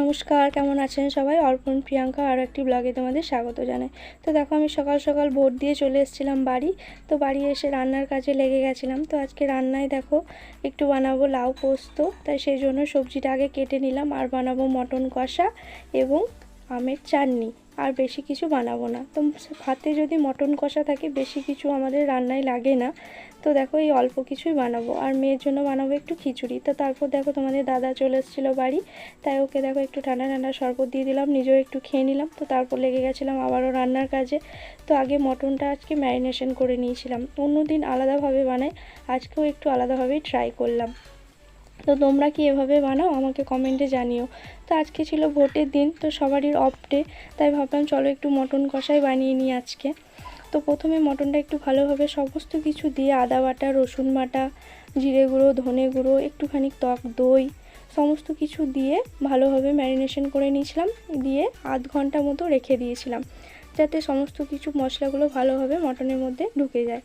নমস্কার, কেমন আছেন সবাই? অর্পণ, প্রিয়াঙ্কা আরও একটি ব্লগে তোমাদের স্বাগত জানাই। তো দেখো, আমি সকাল সকাল ভোট দিয়ে চলে এসেছিলাম বাড়ি। তো বাড়ি এসে রান্নার কাজে লেগে গেছিলাম। তো আজকে রান্নায় দেখো, একটু বানাবো লাউ পোস্ত। তাই সেই জন্য সবজিটা আগে কেটে নিলাম। আর বানাবো মটন কষা এবং আমের চাটনি। আর বেশি কিছু বানাবো না। তো ভাতে যদি মটন কষা থাকে, বেশি কিছু আমাদের রান্নায় লাগে না। তো দেখো এই অল্প কিছুই বানাবো। আর মেয়ের জন্য বানাবো একটু খিচুড়ি। তো তারপর দেখো তোমাদের দাদা চলে এসেছিল বাড়ি। তাই ওকে দেখো একটু ঠান্ডা ঠান্ডা শরবত দিয়ে দিলাম, নিজেও একটু খেয়ে নিলাম। তো তারপর লেগে গেছিলাম আবারও রান্নার কাজে। তো আগে মটনটা আজকে ম্যারিনেশন করে নিয়েছিলাম। অন্য দিন আলাদাভাবে বানাই, আজকেও একটু আলাদাভাবেই ট্রাই করলাম। তো তোমরা কি এভাবে বানাও? আমাকে কমেন্টে জানিও। তো আজকে ছিল ভোটের দিন, তো সবারই অফ ডে তাই ভাবলাম চলো একটু মটন কষাই বানিয়ে নিই আজকে। তো প্রথমে মটনটা একটু ভালোভাবে সমস্ত কিছু দিয়ে আদা বাটা, রসুন বাটা, জিরে গুঁড়ো, ধনে গুঁড়ো, একটুখানি টক দই, সমস্ত কিছু দিয়ে ভালোভাবে ম্যারিনেশন করে নিয়েছিলাম। দিয়ে আধ ঘণ্টা মতো রেখে দিয়েছিলাম, যাতে সমস্ত কিছু মশলাগুলো ভালোভাবে মটনের মধ্যে ঢুকে যায়।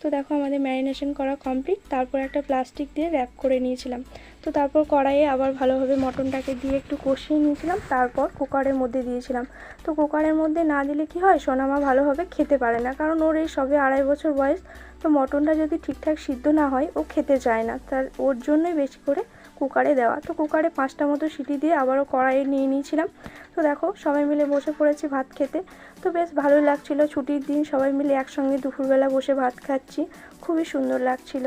তো দেখো আমাদের ম্যারিনেশন করা কমপ্লিট তারপর একটা প্লাস্টিক দিয়ে র্যাপ করে নিয়েছিলাম। তো তারপর কড়াইয়ে আবার ভালোভাবে মটনটাকে দিয়ে একটু কষিয়ে নিয়েছিলাম, তারপর কুকারের মধ্যে দিয়েছিলাম। তো কুকারের মধ্যে না দিলে কি হয়, সোনামা ভালোভাবে খেতে পারে না, কারণ ওর এই সবে আড়াই বছর বয়স, তো মটনটা যদি ঠিকঠাক সিদ্ধ না হয়, ও খেতে চায় না। তার, ওর জন্যই বেশি করে কুকারে দেওয়া। তো কুকারে পাঁচটা মতো সিটি দিয়ে আবারও কড়াইয়ে নিয়ে নিয়েছিলাম। তো দেখো, সবাই মিলে বসে পড়েছি ভাত খেতে। তো বেশ ভালোই লাগছিল, ছুটির দিন সবাই মিলে একসঙ্গে দুপুরবেলা বসে ভাত খাচ্ছি। খুবই সুন্দর লাগছিল।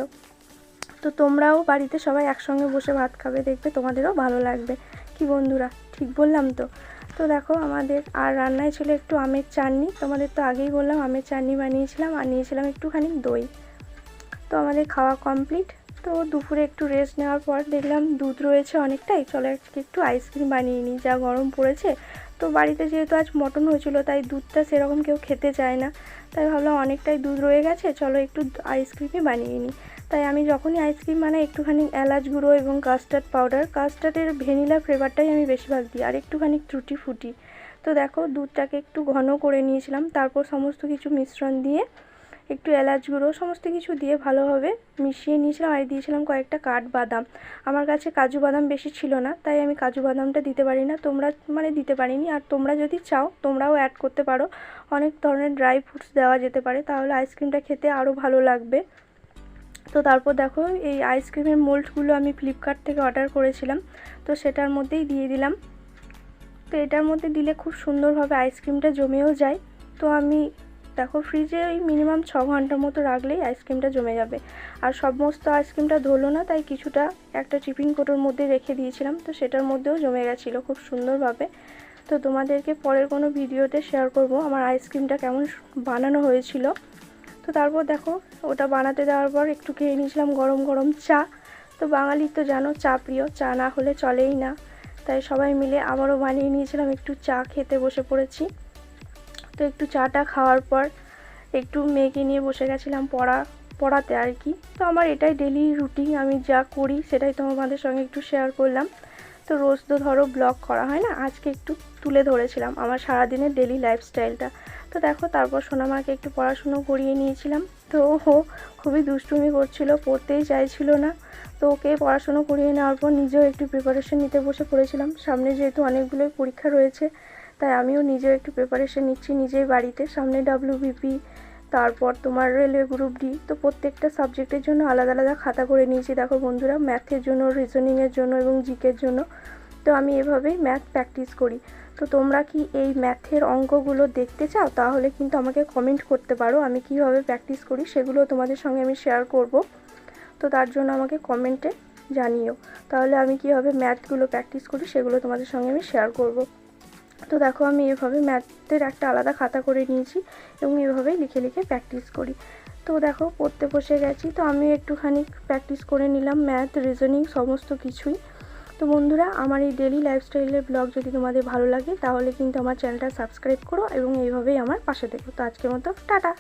তো তোমরাও বাড়িতে সবাই একসঙ্গে বসে ভাত খাবে, দেখবে তোমাদেরও ভালো লাগবে। কি বন্ধুরা, ঠিক বললাম তো? তো দেখো আমাদের আর রান্নায় ছিল একটু আমের চাটনি। তোমাদের তো আগেই বললাম আমের চাটনি বানিয়েছিলাম আর নিয়েছিলাম একটুখানি দই। তো আমাদের খাওয়া কমপ্লিট। তো দুপুরে একটু রেস্ট নেওয়ার পর দেখলাম দুধ রয়েছে অনেকটাই। চলো আজকে একটু আইসক্রিম বানিয়ে নিই, যা গরম পড়েছে। তো বাড়িতে যেহেতু আজ মটন হয়েছিল, তাই দুধটা সেরকম কেউ খেতে চায় না। তাই ভাবলাম অনেকটাই দুধ রয়ে গেছে, চলো একটু আইসক্রিমই বানিয়ে নিই। তাই আমি যখনই আইসক্রিম বানাই, একটুখানি এলাচ গুঁড়ো এবং কাস্টার্ড পাউডার কাস্টার্ডের ভ্যানিলা ফ্লেভারটাই আমি বেশিরভাগ দিই, আর একটুখানি ত্রুটি ফুটি। তো দেখো, দুধটাকে একটু ঘন করে নিয়েছিলাম, তারপর সমস্ত কিছু মিশ্রণ দিয়ে একটু এলাচ গুঁড়ো, সমস্ত কিছু দিয়ে ভালোভাবে মিশিয়ে নিয়েছিলাম আর দিয়েছিলাম কয়েকটা কাঠবাদাম। আমার কাছে কাজু বাদাম বেশি ছিল না, তাই আমি কাজু বাদামটা দিতে পারি না। তোমরা মানে দিতে পারিনি, আর তোমরা যদি চাও, তোমরাও অ্যাড করতে পারো। অনেক ধরনের ড্রাই ফ্রুটস দেওয়া যেতে পারে, তাহলে আইসক্রিমটা খেতে আরও ভালো লাগবে। তো তারপর দেখো, এই আইসক্রিমের মোল্ডগুলো আমি ফ্লিপকার্ট থেকে অর্ডার করেছিলাম। তো সেটার মধ্যেই দিয়ে দিলাম। তো এটার মধ্যে দিলে খুব সুন্দরভাবে আইসক্রিমটা জমেও যায়। তো আমি দেখো ফ্রিজে ওই মিনিমাম ছ ঘণ্টার মতো রাখলেই আইসক্রিমটা জমে যাবে। আর সমস্ত আইসক্রিমটা ধরলো না, তাই কিছুটা একটা টিফিন কোটোর মধ্যে রেখে দিয়েছিলাম। তো সেটার মধ্যেও জমে গেছিল খুব সুন্দরভাবে। তো তোমাদেরকে পরের কোনো ভিডিওতে শেয়ার করব। আমার আইসক্রিমটা কেমন বানানো হয়েছিল। তো তারপর দেখো, ওটা বানাতে দেওয়ার পর একটু খেয়ে নিয়েছিলাম গরম গরম চা। তো বাঙালির তো জানো, চা প্রিয়, চা না হলে চলেই না। তাই সবাই মিলে আবারও বানিয়ে নিয়েছিলাম, একটু চা খেতে বসে পড়েছি। তো একটু চাটা খাওয়ার পর একটু মেয়েকে নিয়ে বসে গেছিলাম পড়া, পড়াতে আর কি। তো আমার এটাই ডেলি রুটিন আমি যা করি সেটাই তোমাদের সঙ্গে একটু শেয়ার করলাম। তো রোজ তো ধরো ব্লগ করা হয় না, আজকে একটু তুলে ধরেছিলাম আমার সারাদিনের ডেলি লাইফস্টাইলটা তো দেখো, তারপর সোনামাকে একটু পড়াশুনো করিয়ে নিয়েছিলাম। তো ও খুবই দুষ্টুমি করছিল, পড়তেই চাইছিল না। তো ওকে পড়াশুনো করিয়ে নেওয়ার পর নিজেও একটু প্রিপারেশন নিতে বসে পড়েছিলাম। সামনে যেহেতু অনেকগুলোই পরীক্ষা রয়েছে, তাই আমিও নিজেও একটু প্রিপারেশন নিচ্ছি নিজেই বাড়িতে। সামনে ডাব্লিউবিপি তারপর তোমার রেলওয়ে গ্রুপ ডি তো প্রত্যেকটা সাবজেক্টের জন্য আলাদা আলাদা খাতা করে নিয়েছি। দেখো বন্ধুরা ম্যাথের জন্য রিজনিংয়ের জন্য এবং জিকের জন্য। তো আমি এভাবেই ম্যাথ প্র্যাকটিস করি। তো তোমরা কি এই ম্যাথের অঙ্কগুলো দেখতে চাও? তাহলে কিন্তু আমাকে কমেন্ট করতে পারো, আমি কীভাবে প্র্যাকটিস করি সেগুলো তোমাদের সঙ্গে আমি শেয়ার করব। তো তার জন্য আমাকে কমেন্টে জানিও। তাহলে আমি কীভাবে ম্যাথগুলো প্র্যাকটিস করি সেগুলো তোমাদের সঙ্গে আমি শেয়ার করব। তো দেখো, আমি এভাবে ম্যাথের একটা আলাদা খাতা করে নিয়েছি এবং এভাবেই লিখে লিখে প্র্যাকটিস করি। তো দেখো, পড়তে বসে গেছি। তো আমি একটুখানি প্র্যাকটিস করে নিলাম ম্যাথ রিজনিং সমস্ত কিছুই। তো বন্ধুরা, আমার এই ডেলি লাইফস্টাইলের ব্লগ যদি তোমাদের ভালো লাগে, তাহলে কিন্তু আমার চ্যানেলটা সাবস্ক্রাইব করো এবং এইভাবেই আমার পাশে দেখো তো আজকের মতো, টাটা!